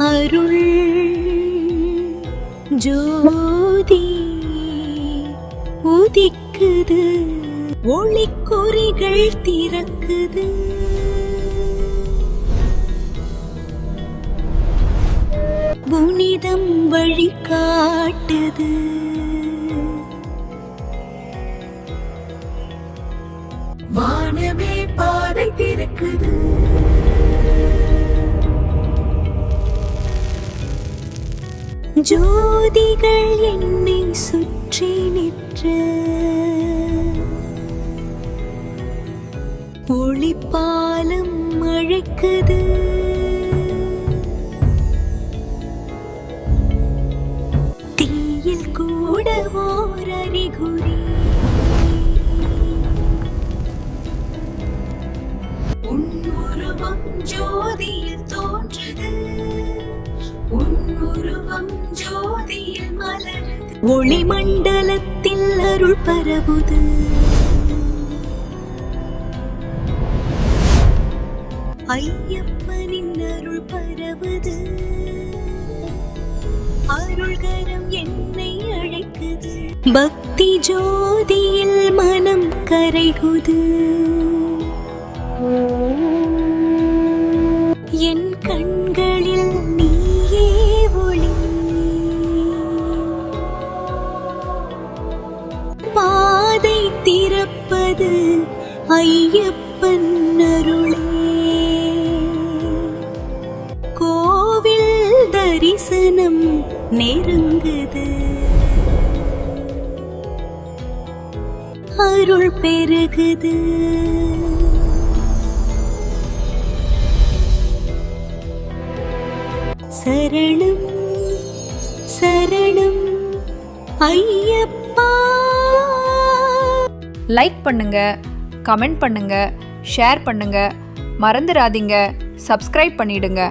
அருள். ஜோதி உதிக்குது. ஒளிக்குறிகள் திறக்குது. புனிதம் வழி காட்டுது வானமே பாதை திறக்குது. ஜோதிகள் என்னை சுற்றி நிற்று ஒளிப்பாலம் அழைக்குது. தீயில் கூட ஓர் அறிகுறி உன் உருவம் ஜோதியில் தோன்றுது. உன் உருவம் ஜோதியில் மலருது. ஒளிமண்டலத்தில் அருள் பரவுது. ஐயப்பனின் அருள் பரவுது. அருள்கரம் என்னை அழைக்குது. பக்தி ஜோதியில் மனம் கரைகுது. திறப்பது ஐயப்பன் அருளே. கோவில் தரிசனம் நெருங்குது. அருள் பெருகுது. சரணம் சரணம் ஐயப்பா. லைக் பண்ணுங்க கமெண்ட் பண்ணுங்க ஷேர் பண்ணுங்க. மறந்துடாதீங்க சப்ஸ்கிரைப் பண்ணிடுங்க.